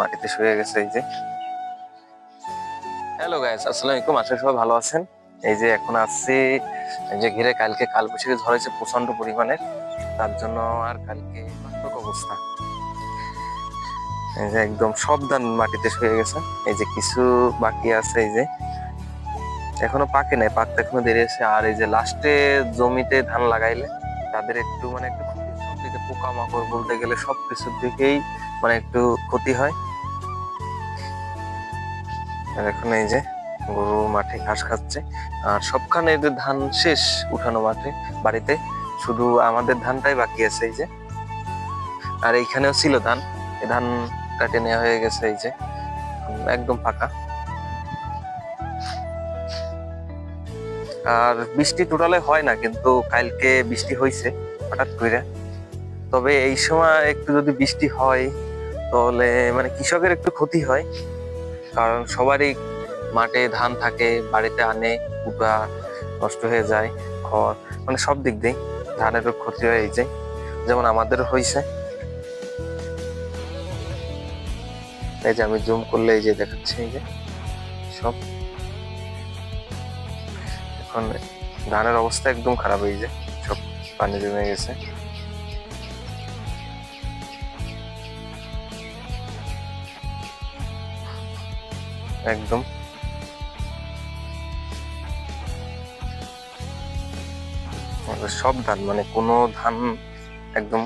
মাটিতে শুয়ে গেছে, এই যে। হ্যালো গাইস আসসালামু আলাইকুম, আশা সবাই ভালো আছেন। এই যে এখন আসছি যে ঘিরে কালকে কালবৈশাখী ঝড়েছে প্রচণ্ড পরিমাণের তার জন্য আর কালকে মারাত্মক অবস্থা। এই যে একদম সব ধান মাটিতে শুয়ে গেছে, এই যে কিছু বাকি আছে, এই যে। এখনও পাকে নাই, পাকতে এখনও দেরি আছে আর এই যে লাস্টে জমিতে ধান লাগাইলে, তাদের একটু মানে একটু ক্ষতি সব দিকে পোকামাকড় বলতে গেলে সব কিছুর দিকেই মানে একটু ক্ষতি হয়। আর এখন এই যে গরু মাঠে ঘাস খাচ্ছে। আর সবখানে ধান শেষ উঠানো মাঠে, বাড়িতে। শুধু আমাদের ধানটাই বাকি আছে এই যে। আর এইখানেও ছিল ধান। এই ধান কাটে নেওয়া হয়ে গেছে এই যে। একদম ফাঁকা আর বৃষ্টি টোটালে হয় না, কিন্তু কালকে বৃষ্টি হয়েছে হঠাৎ করে তবে এই সময় একটু যদি বৃষ্টি হয়, তাহলে মানে কৃষকের একটু ক্ষতি হয়। কারণ সবারই মাঠে ধান থাকে, বাড়িতে আনে কুটা নষ্ট হয়ে যায়, খড় মানে সব দিক দিয়ে ধানেরও ক্ষতি হয়ে যায় যেমন আমাদেরও হয়েছে এই যে আমি জুম করলে এই যে দেখাচ্ছি এই যে সব। এখন ধানের অবস্থা একদম খারাপ হয়ে যায় সব পানি জমে গেছে। একদম। সব ধান মানে কোনো ধান একদম